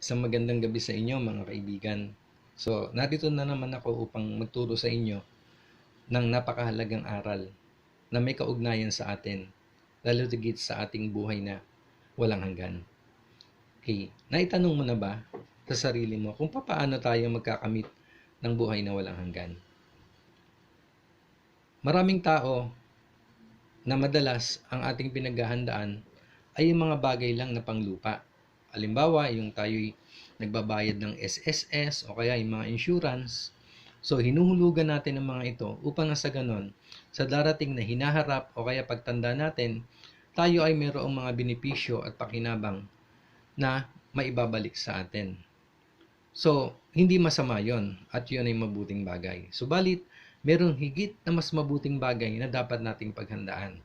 Isang magandang gabi sa inyo mga kaibigan. So, narito na naman ako upang magturo sa inyo ng napakahalagang aral na may kaugnayan sa atin, lalo tigit sa ating buhay na walang hanggan. Okay, naitanong mo na ba sa sarili mo kung paano tayo magkakamit ng buhay na walang hanggan? Maraming tao na madalas ang ating pinaghahandaan ay yung mga bagay lang na panglupa Halimbawa, yung tayo'y nagbabayad ng SSS o kaya yung mga insurance. So, hinuhulugan natin ang mga ito upang sa ganon, sa darating na hinaharap o kaya pagtanda natin, tayo ay mayroong mga benepisyo at pakinabang na maibabalik sa atin. So, hindi masama yon at yun ay mabuting bagay. Subalit, merong higit na mas mabuting bagay na dapat nating paghandaan.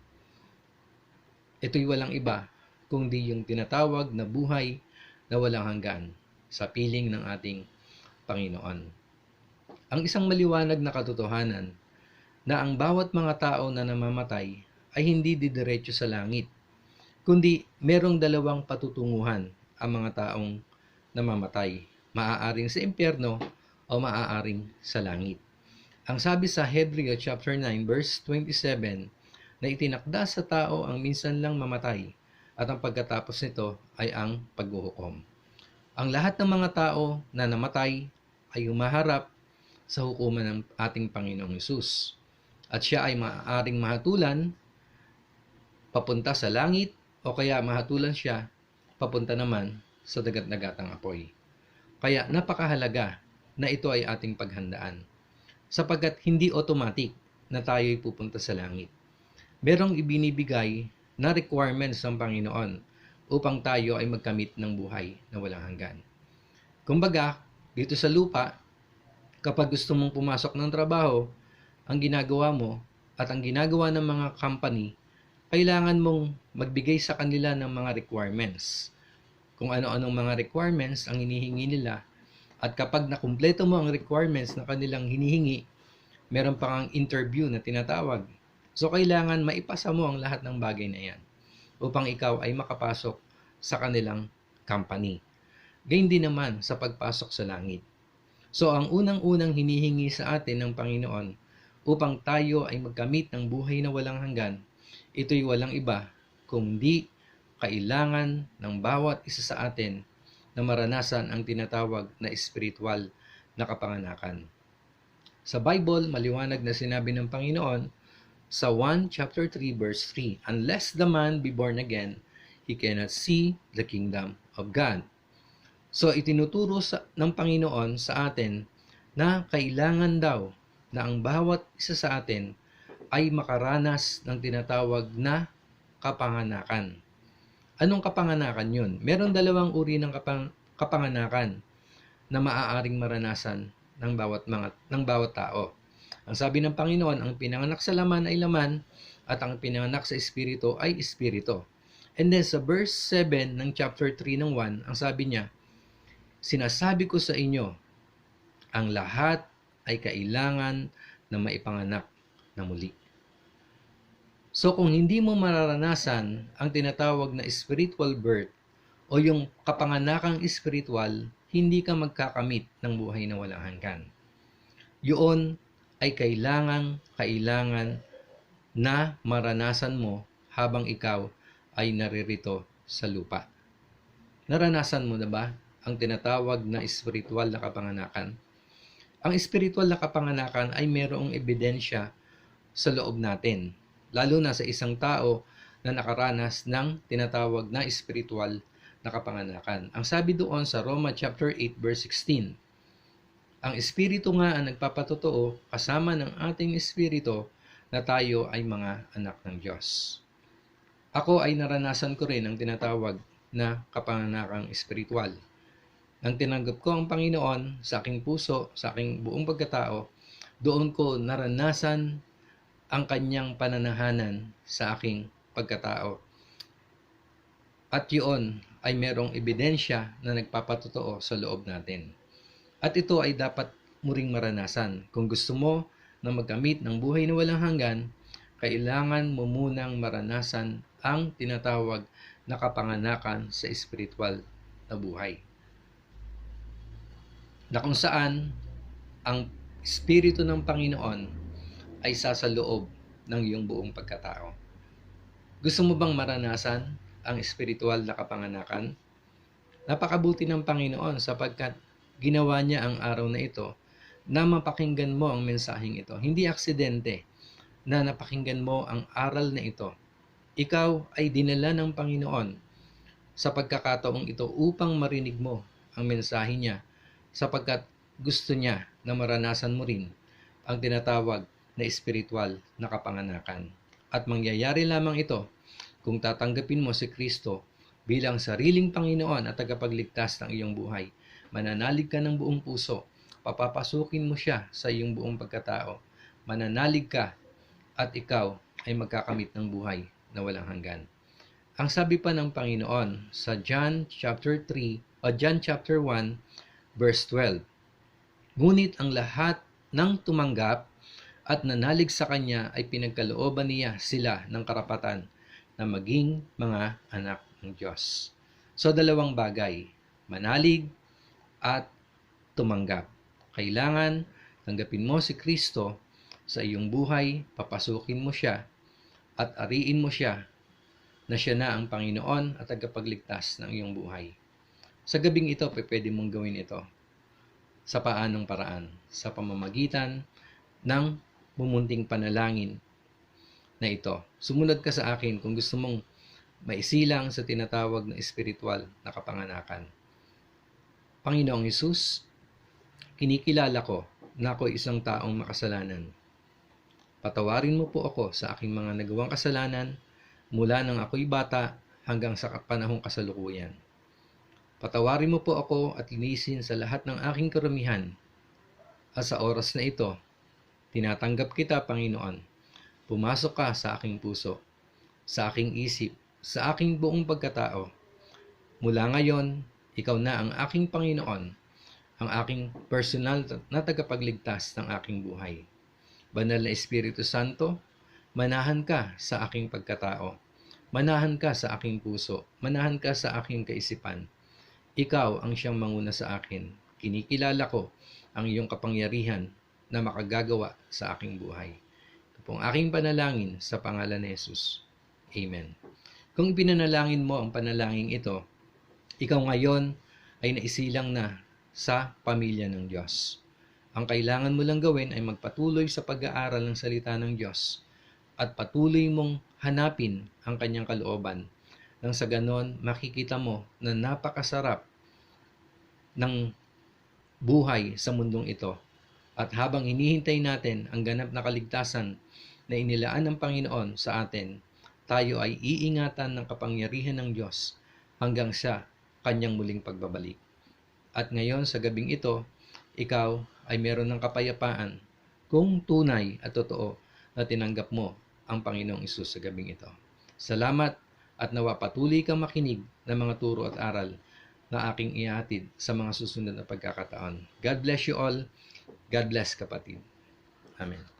Ito'y walang iba kundi yung tinatawag na buhay na walang hanggan sa piling ng ating Panginoon. Ang isang maliwanag na katotohanan na ang bawat mga tao na namamatay ay hindi didiretso sa langit, kundi merong dalawang patutunguhan ang mga taong namamatay, maaaring sa impyerno o maaaring sa langit. Ang sabi sa Hebreo chapter 9 verse 27 na itinakda sa tao ang minsan lang mamatay at ang pagkatapos nito ay ang paghuhukom. Ang lahat ng mga tao na namatay ay humaharap sa hukuman ng ating Panginoong Yesus. At siya ay maaaring mahatulan papunta sa langit o kaya mahatulan siya papunta naman sa dagat-dagatang apoy. Kaya napakahalaga na ito ay ating paghandaan sapagkat hindi automatic na tayo ay pupunta sa langit. Merong ibinibigay na requirements ng Panginoon upang tayo ay magkamit ng buhay na walang hanggan. Kumbaga, dito sa lupa, kapag gusto mong pumasok ng trabaho, ang ginagawa mo at ang ginagawa ng mga company, kailangan mong magbigay sa kanila ng mga requirements. Kung ano-anong mga requirements ang hinihingi nila at kapag nakumpleto mo ang requirements na kanilang hinihingi, meron pang ang interview na tinatawag So, kailangan maipasa mo ang lahat ng bagay na yan upang ikaw ay makapasok sa kanilang company. Gayun din naman sa pagpasok sa langit. So, ang unang-unang hinihingi sa atin ng Panginoon upang tayo ay magkamit ng buhay na walang hanggan, ito'y walang iba kundi kailangan ng bawat isa sa atin na maranasan ang tinatawag na spiritual na kapanganakan. Sa Bible, maliwanag na sinabi ng Panginoon sa 1 chapter 3 verse 3, Unless the man be born again, he cannot see the kingdom of God. So itinuturo sa, ng Panginoon sa atin na kailangan daw na ang bawat isa sa atin ay makaranas ng tinatawag na kapanganakan. Anong kapanganakan yun? Meron dalawang uri ng kapang, kapanganakan na maaaring maranasan ng bawat mga ng bawat tao. Ang sabi ng Panginoon, ang pinanganak sa laman ay laman at ang pinanganak sa espiritu ay espiritu. And then sa verse 7 ng chapter 3 ng 1, ang sabi niya, Sinasabi ko sa inyo, ang lahat ay kailangan na maipanganak na muli. So kung hindi mo mararanasan ang tinatawag na spiritual birth o yung kapanganakang spiritual, hindi ka magkakamit ng buhay na walang hanggan. Yun ay kailangang kailangan na maranasan mo habang ikaw ay naririto sa lupa. Naranasan mo na ba ang tinatawag na espiritual na kapanganakan? Ang espiritual na kapanganakan ay mayroong ebidensya sa loob natin, lalo na sa isang tao na nakaranas ng tinatawag na espiritual na kapanganakan. Ang sabi doon sa Roma chapter 8 verse 16, ang Espiritu nga ang nagpapatotoo kasama ng ating Espiritu na tayo ay mga anak ng Diyos. Ako ay naranasan ko rin ang tinatawag na kapanganakang espiritual. Nang tinanggap ko ang Panginoon sa aking puso, sa aking buong pagkatao, doon ko naranasan ang kanyang pananahanan sa aking pagkatao. At yun ay merong ebidensya na nagpapatotoo sa loob natin. At ito ay dapat mo ring maranasan. Kung gusto mo na magkamit ng buhay na walang hanggan, kailangan mo munang maranasan ang tinatawag na kapanganakan sa espiritual na buhay. na kung saan ang Espiritu ng Panginoon ay sasa loob ng iyong buong pagkatao. Gusto mo bang maranasan ang espiritual na kapanganakan? Napakabuti ng Panginoon sapagkat ginawa niya ang araw na ito na mapakinggan mo ang mensaheng ito. Hindi aksidente na napakinggan mo ang aral na ito. Ikaw ay dinala ng Panginoon sa pagkakataong ito upang marinig mo ang mensahe niya sapagkat gusto niya na maranasan mo rin ang tinatawag na espiritual na kapanganakan. At mangyayari lamang ito kung tatanggapin mo si Kristo bilang sariling Panginoon at tagapagligtas ng iyong buhay. Mananalig ka ng buong puso. Papapasukin mo siya sa iyong buong pagkatao. Mananalig ka at ikaw ay magkakamit ng buhay na walang hanggan. Ang sabi pa ng Panginoon sa John chapter 3 o John chapter 1 verse 12. Ngunit ang lahat ng tumanggap at nanalig sa kanya ay pinagkalooban niya sila ng karapatan na maging mga anak ng Diyos. So dalawang bagay, manalig at tumanggap. Kailangan tanggapin mo si Kristo sa iyong buhay, papasukin mo siya at ariin mo siya na siya na ang Panginoon at tagapagligtas ng iyong buhay. Sa gabing ito, pwede mong gawin ito sa paanong paraan, sa pamamagitan ng mumunting panalangin na ito. Sumunod ka sa akin kung gusto mong maisilang sa tinatawag na espiritual na kapanganakan. Panginoong Isus, kinikilala ko na ako isang taong makasalanan. Patawarin mo po ako sa aking mga nagawang kasalanan mula nang ako'y bata hanggang sa panahong kasalukuyan. Patawarin mo po ako at linisin sa lahat ng aking karamihan. At sa oras na ito, tinatanggap kita, Panginoon. Pumasok ka sa aking puso, sa aking isip, sa aking buong pagkatao. Mula ngayon, ikaw na ang aking Panginoon, ang aking personal na tagapagligtas ng aking buhay. Banal na Espiritu Santo, manahan ka sa aking pagkatao. Manahan ka sa aking puso. Manahan ka sa aking kaisipan. Ikaw ang siyang manguna sa akin. Kinikilala ko ang iyong kapangyarihan na makagagawa sa aking buhay. Ito pong aking panalangin sa pangalan ni Jesus. Amen. Kung pinanalangin mo ang panalangin ito, ikaw ngayon ay naisilang na sa pamilya ng Diyos. Ang kailangan mo lang gawin ay magpatuloy sa pag-aaral ng salita ng Diyos at patuloy mong hanapin ang kanyang kalooban. Nang sa ganon, makikita mo na napakasarap ng buhay sa mundong ito. At habang hinihintay natin ang ganap na kaligtasan na inilaan ng Panginoon sa atin, tayo ay iingatan ng kapangyarihan ng Diyos hanggang sa kanyang muling pagbabalik. At ngayon sa gabing ito, ikaw ay meron ng kapayapaan kung tunay at totoo na tinanggap mo ang Panginoong Isus sa gabing ito. Salamat at nawa patuloy kang makinig ng mga turo at aral na aking ihatid sa mga susunod na pagkakataon. God bless you all. God bless kapatid. Amen.